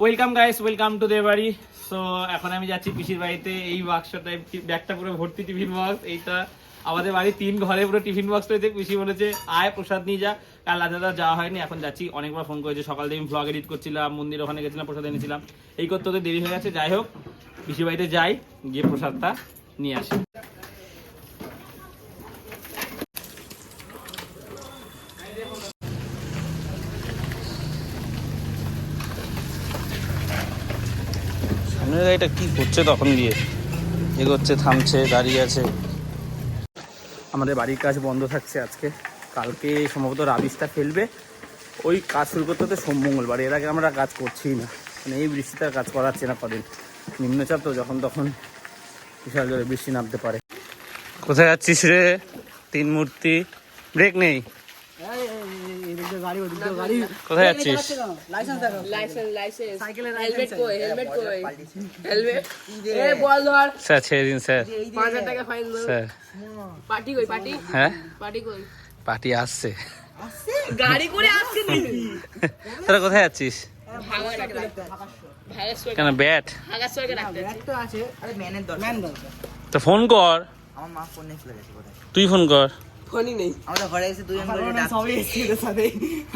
Welcome guys welcome to their বাড়ি so এখন আমি যাচ্ছি পিসির বাড়িতে। এই বাক্সটা ব্যাগটা পুরো ভর্তি টিফিন বক্স এইটা আমাদের বাড়ির তিন ঘরে পুরো টিফিন বক্স রয়েছে। পিসি বলেছে, আয়, প্রসাদ নিয়ে যা। কাল রাতে তো যাওয়া হয়নি। এখন যাচ্ছি। অনেকবার ফোন করেছে। সকাল আমি ব্লগ এডিট করছিলাম, মন্দির ওখানে গেছিলাম, প্রসাদ এনেছিলাম। এই করতে দেরি হয়ে গেছে। যাই হোক, পিসির বাড়িতে যাই, গিয়ে প্রসাদটা নিয়ে আসি। গাড়িটা কি করছে তখন দিয়ে এগোচ্ছে, থামছে, দাঁড়িয়ে আছে। আমাদের বাড়ির কাজ বন্ধ থাকছে আজকে। কালকে সম্ভবত রাবিশটা ফেলবে। ওই কাজ শুরু করতে হতে সোম মঙ্গলবার। এর আগে আমরা কাজ করছি না। মানে এই বৃষ্টিতে আর কাজ করাচ্ছে না কদিন। নিম্নচাপ তো যখন তখন বিশাল জোরে বৃষ্টি নামতে পারে। কোথায় যাচ্ছিস রে? তিন মূর্তি। ব্রেক নেই? কোথায় যাচ্ছিস? লাইসেন্স লাইসেন্স হেলমেট কই হেলমেট কই? হেলমেট এ বল ধর। স্যার ছেড়ে দিন স্যার। পাঁচ হাজার টাকা ফাইন দাও স্যার। পার্টি হ্যাঁ? পার্টি আসছে। গাড়ি করে আসছে তোরা কোথায় যাচ্ছিস? কেন ব্যাট ভাগেশ্বরকে রাখতে আছে। তো আছে। আরে ম্যানের দরকার। তো ফোন কর। তুই ফোন কর। ফোনই নেই। আমরা ঘরে এসে দুজন করে ডাকছি।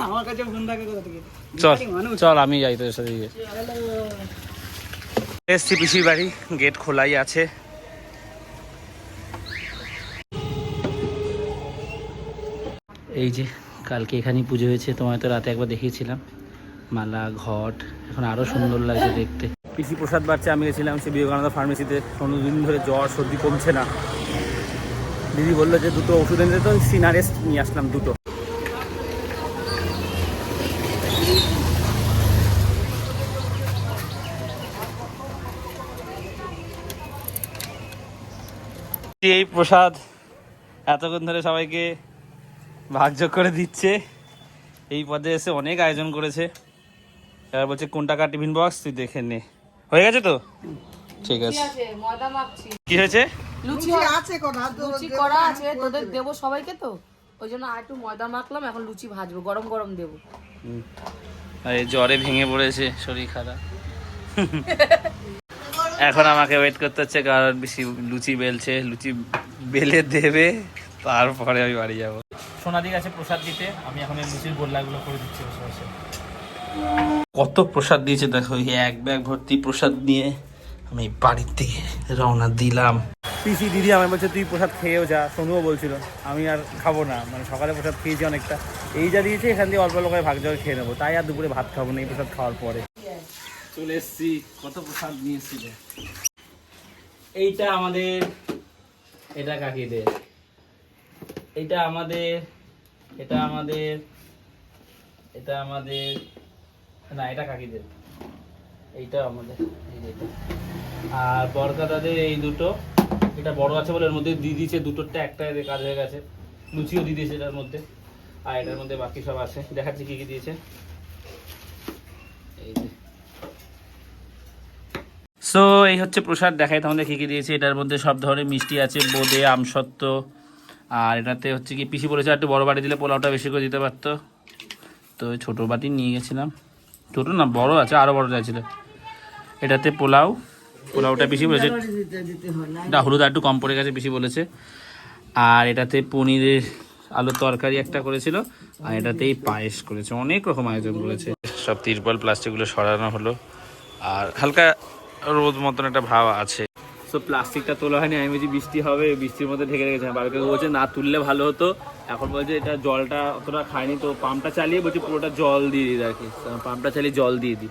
আমার কাছে ফোন থাকে কোথা থেকে? চল চল আমি যাই তোর সাথে গিয়ে। এসছি পিসির বাড়ি গেট খোলাই আছে। এই যে কালকে এখানেই পুজো হয়েছে তোমায় তো রাতে একবার দেখিয়েছিলাম। মালা ঘট এখন আরও সুন্দর লাগছে দেখতে। পিসি প্রসাদ বাচ্চা আমি গেছিলাম সে বিবেকানন্দ ফার্মেসিতে কোনো দিন ধরে জ্বর সর্দি কমছে না। দিদি বলল যে দুটো ওষুধ এনে তো সিনারেস্ট নিয়ে আসলাম দুটো। এই প্রসাদ এতক্ষণ ধরে সবাইকে ভাগযোগ করে দিচ্ছে। এই পদে এসে অনেক আয়োজন করেছে। এবার বলছে কোন টাকা টিফিন বক্স তুই দেখে নে। হয়ে গেছে তো? ঠিক আছে। আছে? কি হয়েছে? লুচি আছে। করা লুচি করা আছে তোদের দেবো সবাইকে তো? ওই জন্য আর একটু ময়দা মাখলাম এখন লুচি ভাজবো গরম গরম দেবো। হুম। এই জ্বরে ভেঙে পড়েছে শরীর খারাপ। এখন আমাকে ওয়েট করতে হচ্ছে কারণ বেশি লুচি বেলছে লুচি বেলে দেবে তারপরে আমি বাড়ি যাব। সোনাদি কাছে প্রসাদ দিতে আমি এখন এই লুচির গোল্লাগুলো করে দিচ্ছি বসে বসে। কত প্রসাদ দিয়েছে দেখো এক ব্যাগ ভর্তি প্রসাদ নিয়ে আমি বাড়ির দিকে রওনা দিলাম। পিসি দিদি আমার বলছে, তুই প্রসাদ খেয়েও যা। সোনুও বলছিল, আমি আর খাব না। মানে সকালে প্রসাদ খেয়েছি অনেকটা। এই যা দিয়েছে, এখান দিয়ে অল্প অল্প করে ভাগ জল খেয়ে নেব। তাই আর দুপুরে ভাত খাব না, এই প্রসাদ খাওয়ার পরে। চলে এসছি, কত প্রসাদ নিয়ে এসেছিল এইটা আমাদের, এটা কাকিদের। এটা আমাদের এটা আমাদের এটা আমাদের, না, এটা কাকিদের। এইটা আমাদের, এই আর বরকাদাদের এই দুটো। এটা বড় আছে বলে এর মধ্যে দিয়ে দিয়েছে দুটোরটা একটা কাজ হয়ে গেছে। লুচিও দিয়ে দিয়েছে এটার মধ্যে। আর এটার মধ্যে বাকি সব আছে। দেখাচ্ছি কি কি দিয়েছে। এই যে। সো এই হচ্ছে প্রসাদ। দেখাই তোমাদের কী কী দিয়েছে। এটার মধ্যে সব ধরনের মিষ্টি আছে, বোঁদে, আমসত্ত্ব। আর এটাতে হচ্ছে কি, পিসি বলেছে একটু বড় বাটি দিলে পোলাওটা বেশি করে দিতে পারতো। তো ছোটো বাটি নিয়ে গেছিলাম। ছোটো না, বড় আছে আরও বড় চাইছিল। এটাতে পোলাও পোলাওটা বেশি বলেছে। এটা হলুদ আর একটু কম পড়ে গেছে বেশি বলেছে। আর এটাতে পনিরের আলুর তরকারি একটা করেছিল আর এটাতেই পায়েস করেছে। অনেক রকম আয়োজন করেছে। সব তিরপল প্লাস্টিকগুলো সরানো হলো আর হালকা রোদ মতন একটা ভাব আছে। সো প্লাস্টিকটা তোলা হয়নি আমি বলছি বৃষ্টি হবে বৃষ্টির মধ্যে ঢেকে রেখেছে। বাড়িতে বলছে না তুললে ভালো হতো। এখন বলছে এটা জলটা অতটা খায়নি তো পাম্পটা চালিয়ে বলছে পুরোটা জল দিয়ে দিই আর কি পাম্পটা চালিয়ে জল দিয়ে দিই।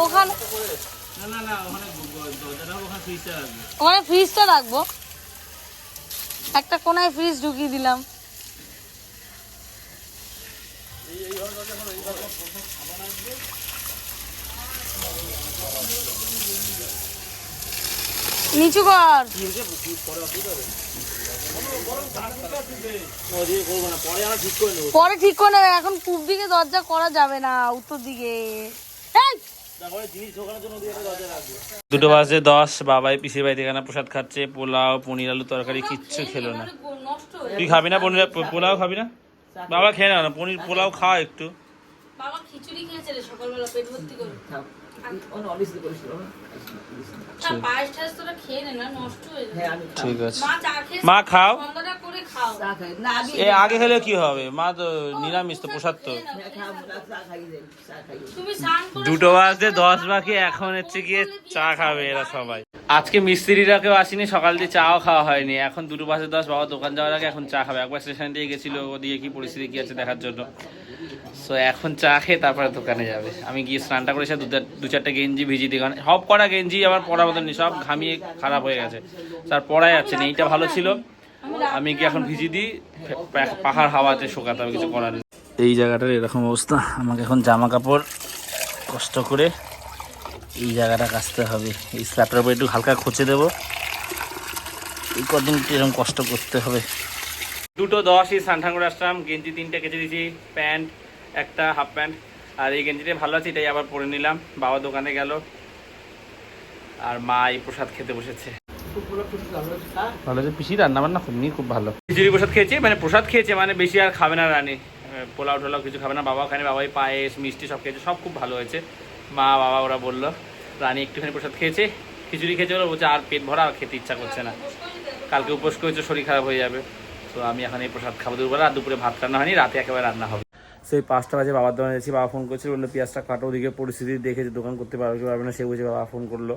ওখানে না ওখানে ওখানে ফ্রিজটা রাখবে। একটা কোনায় ফ্রিজ ঢুকিয়ে দিলাম। নিচু কর। পরে ঠিক করে নেবে এখন পূব দিকে দরজা করা যাবে না উত্তর দিকে। দুটো বাজে দশ বাবাই পিসির বাড়িতে এখানে প্রসাদ খাচ্ছে পোলাও পনির আলু তরকারি কিচ্ছু খেলো না। তুই খাবি না পনির পোলাও খাবি না? বাবা খেয়ে না না পনির পোলাও খাওয়া একটু। বাবা খিচুড়ি খেয়েছে সকালবেলা পেট ভর্তি করে। তা পায়েস টায়েস তোরা খেয়ে নে না নষ্ট হয়ে যাবে। ঠিক আছে। মা খাও। এ আগে খেলে কি হবে? মা তো নিরামিষ তো প্রসাদ তো। তুমি স্নান করে দুটো বাজতে দশ বাকি এখন হচ্ছে গিয়ে চা খাবে এরা সবাই। আজকে মিস্ত্রিরা কেউ আসেনি সকাল দিয়ে চাও খাওয়া হয়নি। এখন দুটো বাজে দশ বাবা দোকান যাওয়ার আগে এখন চা খাবে। একবার স্টেশন দিয়ে গেছিল ওদিকে কি পরিস্থিতি কি আছে দেখার জন্য। সো এখন চা খেয়ে তারপরে দোকানে যাবে। আমি গিয়ে স্নানটা করেছি দু চার- দু চারটে গেঞ্জি, ভিজি দিয়ে কারণ সব করা গেঞ্জি আমার পরার মতন নেই, সব ঘামিয়ে খারাপ হয়ে গেছে। তার পরাই যাচ্ছে না, এইটা ভালো ছিল। আমি কি এখন ভিজি দিই পাহাড় হাওয়াতে শোকাতে হবে, কিছু করার। এই জায়গাটার এরকম অবস্থা, আমাকে এখন জামা কাপড় কষ্ট করে এই জায়গাটা কাচতে হবে। এই স্ল্যাবটার উপর একটু হালকা খচে দেবো। এই কদিন এরকম কষ্ট করতে হবে? দুটো দশই সানঠান করে আসলাম, গেঞ্জি তিনটে কেচে দিয়েছি, প্যান্ট একটা হাফ প্যান্ট আর এই গেঞ্জিটাই ভালো আছে এটাই আবার পরে নিলাম। বাবা দোকানে গেল আর মা এই প্রসাদ খেতে বসেছে। ভালো আছে পিসি রান্না বান্না খুব খুব ভালো। খিচুড়ি প্রসাদ খেয়েছে মানে প্রসাদ খেয়েছে মানে বেশি আর খাবে না রানী। পোলাও টোলাও কিছু খাবে না বাবা খানে বাবাই পায়েস মিষ্টি সব খেয়েছে সব খুব ভালো হয়েছে। মা বাবা ওরা বলল রানী একটুখানি প্রসাদ খেয়েছে খিচুড়ি খেয়েছে ওরা বলছে আর পেট ভরা আর খেতে ইচ্ছা করছে না। কালকে উপোস করেছে শরীর খারাপ হয়ে যাবে। তো আমি এখন এই প্রসাদ খাব দুপুরে। আর দুপুরে ভাত রান্না হয়নি রাতে একেবারে রান্না হবে। সেই পাঁচটা বাজে বাবার দোকানে গেছি বাবা ফোন করছিল বলল পেঁয়াজটা কাটো ওদিকে পরিস্থিতি দেখে যে দোকান করতে পারবে কি পারবে না। সে বুঝে বাবা ফোন করল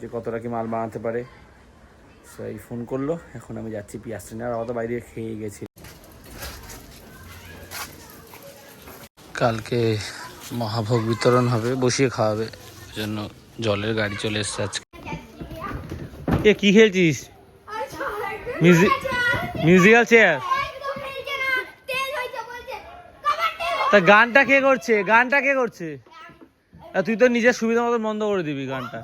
যে কতটা কি মাল বানাতে পারে। সেই ফোন করল এখন আমি যাচ্ছি পেঁয়াজটা নিয়ে। আর বাবা তো বাইরে খেয়ে গেছি কালকে মহাভোগ বিতরণ হবে বসিয়ে খাওয়াবে জন্য জলের গাড়ি চলে এসছে আজকে। এ কি খেলছিস? Music musical chair? তা গানটা কে করছে? গানটা কে করছে? আর তুই তো নিজের সুবিধা মতো বন্ধ করে দিবি গানটা।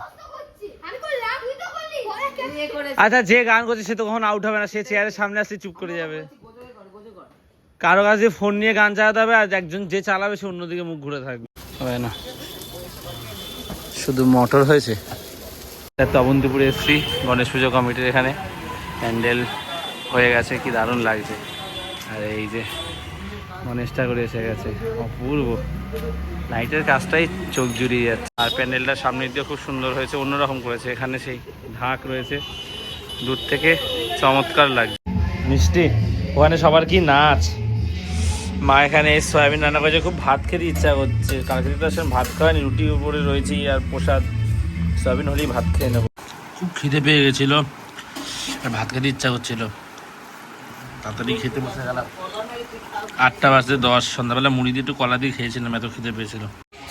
আচ্ছা যে গান করছে সে তো কখন আউট হবে না সে চেয়ারের সামনে আসলে চুপ করে যাবে। কারও কাছে ফোন নিয়ে গান চালাতে হবে আর একজন যে চালাবে সে অন্যদিকে মুখ ঘুরে থাকবে। হবে না। শুধু মোটর হয়েছে। তো অবন্তিপুরে এসছি গণেশ পুজো কমিটির এখানে। প্যান্ডেল হয়ে গেছে কি দারুণ লাগছে। আর এই যে গণেশ ঠাকুর এসে গেছে। অপূর্ব। লাইটের কাজটাই চোখ জুড়িয়ে যাচ্ছে। আর প্যান্ডেলটা সামনের দিয়ে খুব সুন্দর হয়েছে, অন্যরকম করেছে। এখানে সেই ঢাক রয়েছে। দূর থেকে চমৎকার লাগছে। মিষ্টি, ওখানে সবার কি নাচ? মা এখানে সয়াবিন রান্না করেছে। খুব ভাত খেতে ইচ্ছা করছে। কালকে তো আসলে ভাত খাওয়ানি রুটির উপরে রয়েছি আর প্রসাদ। সয়াবিন হলেই ভাত খেয়ে নেব। খুব খিদে পেয়ে গেছিল। আর ভাত খেতে ইচ্ছা করছিল। তাড়াতাড়ি খেতে বসে গেলাম। আটটা বাজতে দশ সন্ধ্যাবেলা মুড়ি দিয়ে একটু কলা দিয়ে খেয়েছিলাম এত খিদে পেয়েছিল।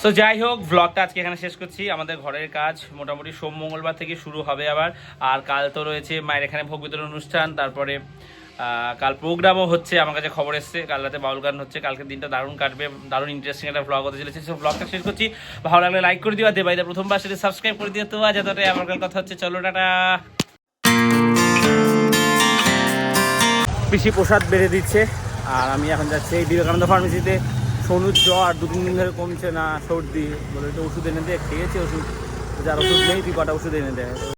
তো যাই হোক ব্লগটা আজকে এখানে শেষ করছি। আমাদের ঘরের কাজ মোটামুটি সোম মঙ্গলবার থেকে শুরু হবে আবার। আর কাল তো রয়েছে মায়ের এখানে ভোগ বিতরণ অনুষ্ঠান তারপরে কাল প্রোগ্রামও হচ্ছে আমার কাছে খবর এসছে। কাল রাতে বাউল গান হচ্ছে কালকে দিনটা দারুণ কাটবে দারুণ ইন্টারেস্টিং একটা ব্লগ হতে চলেছে। সব ব্লগটা শেষ করছি। ভালো লাগলে লাইক করে দিও আর দেবাইদা প্রথমবার সেটা সাবস্ক্রাইব করে দিও তো আজ এতটাই আমার কাল কথা হচ্ছে। চলো টাটা। পিসি প্রসাদ বেড়ে দিচ্ছে। আর আমি এখন যাচ্ছি এই বিবেকানন্দ ফার্মেসিতে সনুর জ্বর দু তিন দিন ধরে কমছে না, সর্দি। বলে ওষুধ এনে দেয় খেয়েছে ওষুধ। যার ওষুধ নেই তুই কটা ওষুধ এনে দেয়।